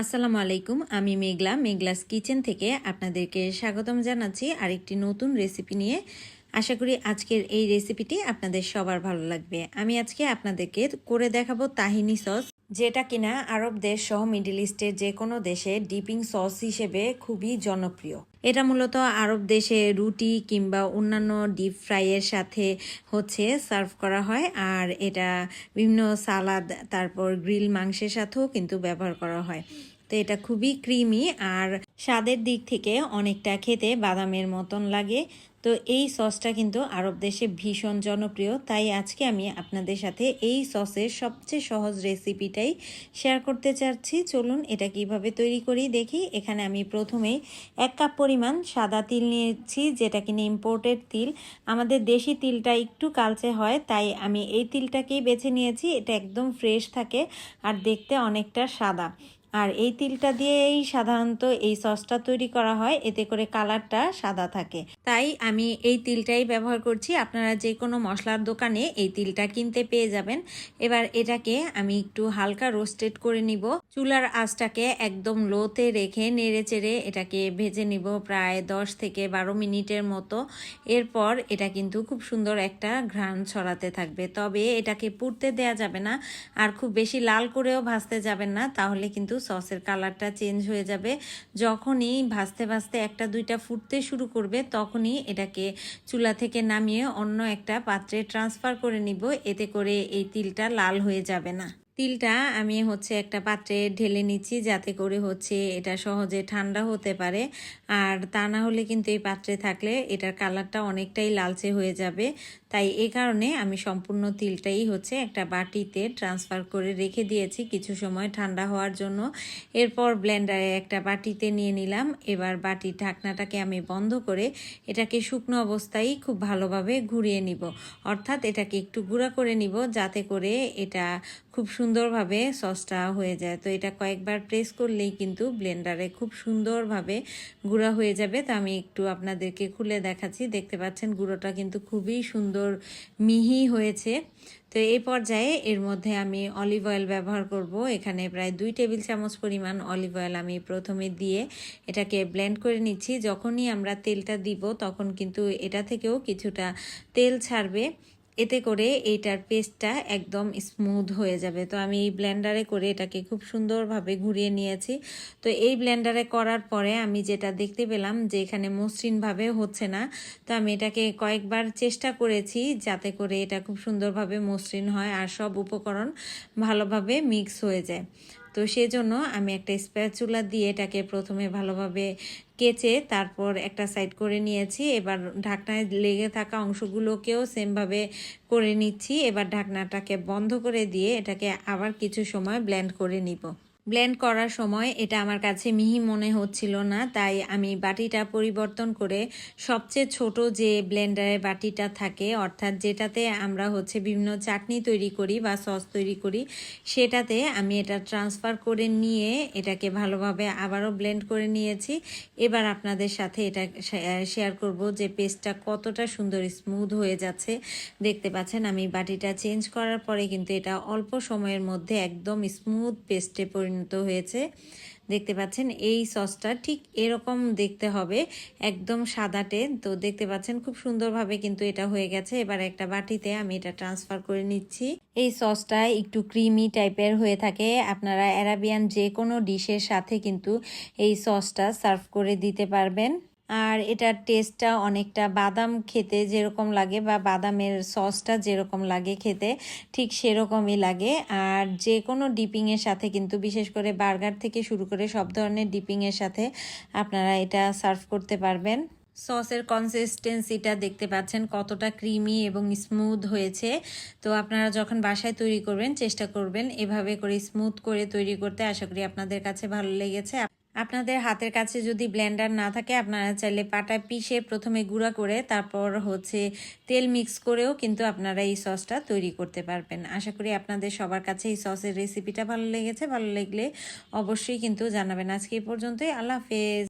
আসসালামু আলাইকুম, আমি মেঘলা, মেঘলাস কিচেন থেকে আপনাদেরকে স্বাগতম জানাচ্ছি আরেকটি নতুন রেসিপি নিয়ে। আশা করি আজকের এই রেসিপিটি আপনাদের সবার ভালো লাগবে। আমি আজকে আপনাদেরকে করে দেখাবো তাহিনি সস, যেটা কিনা আরব দেশ সহ মিডল ইস্টের যে কোনো দেশে ডিপিং সস হিসেবে খুবই জনপ্রিয়। এটা মূলত আরব দেশে রুটি কিংবা অন্যান্য ডিপ ফ্রাইয়ের সাথে হচ্ছে সার্ভ করা হয়, আর এটা বিভিন্ন সালাদ, তারপর গ্রিল মাংসের সাথেও কিন্তু ব্যবহার করা হয়। তো এটা খুবই ক্রিমি আর স্বাদের দিক থেকে অনেকটা খেতে বাদামের মতন লাগে। তো এই সসটা কিন্তু আরব দেশে ভীষণ জনপ্রিয়। তাই আজকে আমি আপনাদের সাথে এই সসের সবচেয়ে সহজ রেসিপিটাই শেয়ার করতে চাচ্ছি। চলুন এটা কীভাবে তৈরি করি দেখি। এখানে আমি প্রথমেই এক কাপ পরিমাণ সাদা তিল নিয়েছি, যেটা কিনা ইম্পোর্টেড তিল। আমাদের দেশি তিলটা একটু কালচে হয়, তাই আমি এই তিলটাকেই বেছে নিয়েছি। এটা একদম ফ্রেশ থাকে আর দেখতে অনেকটা সাদা। আর এই তিলটা দিয়েই সাধারণত এই সসটা তৈরি করা হয়, এতে করে কালারটা সাদা থাকে। তাই আমি এই তিলটাই ব্যবহার করছি। আপনারা যে কোনো মশলার দোকানে এই তিলটা কিনতে পেয়ে যাবেন। এবার এটাকে আমি একটু হালকা রোস্টেড করে নিব। চুলার আঁচটাকে একদম লোতে রেখে নেড়ে চেড়ে এটাকে ভেজে নিব প্রায় দশ থেকে বারো মিনিটের মতো। এরপর এটা কিন্তু খুব সুন্দর একটা ঘ্রাণ ছড়াতে থাকবে। তবে এটাকে পুড়তে দেয়া যাবে না। আর খুব বেশি লাল করেও ভাজতে যাবেন না, তাহলে কিন্তু সসের কালারটা চেঞ্জ হয়ে যাবে। যখনই ভাজতে ভাজতে একটা, দুইটা ফুটতে শুরু করবে, তখনই এটাকে চুলা থেকে নামিয়ে অন্য একটা পাত্রে ট্রান্সফার করে নিব। এতে করে এই তিলটা লাল হয়ে যাবে না। তিলটা আমি হচ্ছে একটা পাত্রে ঢেলে নিচ্ছি, যাতে করে হচ্ছে এটা সহজে ঠান্ডা হতে পারে। আর তা না হলে কিন্তু এই পাত্রে থাকলে এটার কালারটা অনেকটাই লালচে হয়ে যাবে। তাই এ কারণে আমি সম্পূর্ণ তিলটাই হচ্ছে একটা বাটিতে ট্রান্সফার করে রেখে দিয়েছি কিছু সময় ঠান্ডা হওয়ার জন্য। এরপর ব্লেন্ডারে একটা বাটিতে নিয়ে নিলাম। এবার বাটির ঢাকনাটাকে আমি বন্ধ করে এটাকে শুকনো অবস্থায় খুব ভালোভাবে ঘুরিয়ে নিব। অর্থাৎ এটাকে একটু গুঁড়া করে নিব, যাতে করে এটা খুব সুন্দরভাবে সসটা হয়ে যায়। তো এটা কয়েকবার প্রেস করলেই কিন্তু ব্লেন্ডারে খুব সুন্দরভাবে গুঁড়া হয়ে যাবে। তো আমি একটু আপনাদেরকে খুলে দেখাচ্ছি। দেখতে পাচ্ছেন গুঁড়োটা কিন্তু খুবই সুন্দর মিহি হয়েছে। তো এই পর্যায়ে এর মধ্যে আমি অলিভ অয়েল ব্যবহার করব। এখানে প্রায় দুই টেবিল চামচ পরিমাণ অলিভ অয়েল আমি প্রথমে দিয়ে এটাকে ব্লেন্ড করে নিচ্ছি। যখনই আমরা তেলটা দিব, তখন কিন্তু এটা থেকেও কিছুটা তেল ছাড়বে। এতে করে এইটার পেস্টটা একদম স্মুথ হয়ে যাবে। তো আমি এই ব্লেন্ডারে করে এটাকে খুব সুন্দরভাবে ঘুরিয়ে নিয়েছি। তো এই ব্লেন্ডারে করার পরে আমি যেটা দেখতে পেলাম যে এখানে মসৃণভাবে হচ্ছে না। তো আমি এটাকে কয়েকবার চেষ্টা করেছি যাতে করে এটা খুব সুন্দরভাবে মসৃণ হয় আর সব উপকরণ ভালোভাবে মিক্স হয়ে যায়। তো সেজন্য আমি একটা স্প্যাচুলা দিয়ে এটাকে প্রথমে ভালোভাবে কেচে তারপর একটা সাইড করে নিয়েছি। এবার ঢাকনায় লেগে থাকা অংশগুলোকেও সেমভাবে করে নিচ্ছি। এবার ঢাকনাটাকে বন্ধ করে দিয়ে এটাকে আবার কিছু সময় ব্ল্যান্ড করে নিব। ব্লেন্ড করার সময় এটা আমার কাছে মিহি মনে হচ্ছিল না, তাই আমি বাটিটা পরিবর্তন করে সবচেয়ে ছোট যে ব্লেন্ডারের বাটিটা থাকে, অর্থাৎ যেটাতে আমরা হচ্ছে বিভিন্ন চাটনি তৈরি করি বা সস তৈরি করি, সেটাতে আমি এটা ট্রান্সফার করে নিয়ে এটাকে ভালোভাবে আবারও ব্লেন্ড করে নিয়েছি। এবার আপনাদের সাথে এটা শেয়ার করব যে পেস্টটা কতটা সুন্দর স্মুথ হয়ে যাচ্ছে। দেখতে পাচ্ছেন আমি বাটিটা চেঞ্জ করার পরে কিন্তু এটা অল্প সময়ের মধ্যে একদম স্মুথ পেস্টে পরিণত পরিণত হয়েছে। দেখতে পাচ্ছেন, এই সসটা ঠিক এরকম দেখতে হবে, একদম সাদাটে। তো দেখতে পাচ্ছেন, খুব সুন্দরভাবে কিন্তু এটা হয়ে গেছে। এবার একটা বাটিতে আমি এটা ট্রান্সফার করে নিচ্ছি। এই সসটা একটু ক্রিমি টাইপের হয়ে থাকে। আপনারা অ্যারাবিয়ান যে কোনো ডিশের সাথে কিন্তু এই সসটা সার্ভ করে দিতে পারবেন। আর এটার টেস্টটা অনেকটা বাদাম খেতে যেরকম লাগে বা বাদামের সসটা যেরকম লাগে খেতে, ঠিক সেরকমই লাগে। আর যে কোনো ডিপিংয়ের সাথে কিন্তু, বিশেষ করে বার্গার থেকে শুরু করে সব ধরনের ডিপিংয়ের সাথে আপনারা এটা সার্ভ করতে পারবেন। সসের কনসিস্টেন্সিটা দেখতে পাচ্ছেন কতটা ক্রিমি এবং স্মুথ হয়েছে। তো আপনারা যখন বাসায় তৈরি করবেন, চেষ্টা করবেন এভাবে করে স্মুথ করে তৈরি করতে। আশা করি আপনাদের কাছে ভালো লেগেছে। আপনাদের হাতের কাছে যদি ব্লেন্ডার না থাকে, আপনারা চাইলে পাটা পিষে প্রথমে গুঁড়া করে তারপর হচ্ছে তেল মিক্স করেও কিন্তু আপনারা এই সসটা তৈরি করতে পারবেন। আশা করি আপনাদের সবার কাছে এই সসের রেসিপিটা ভালো লেগেছে। ভালো লাগলে অবশ্যই কিন্তু জানাবেন। আজকে এই পর্যন্তই। আল্লাহ হাফেজ।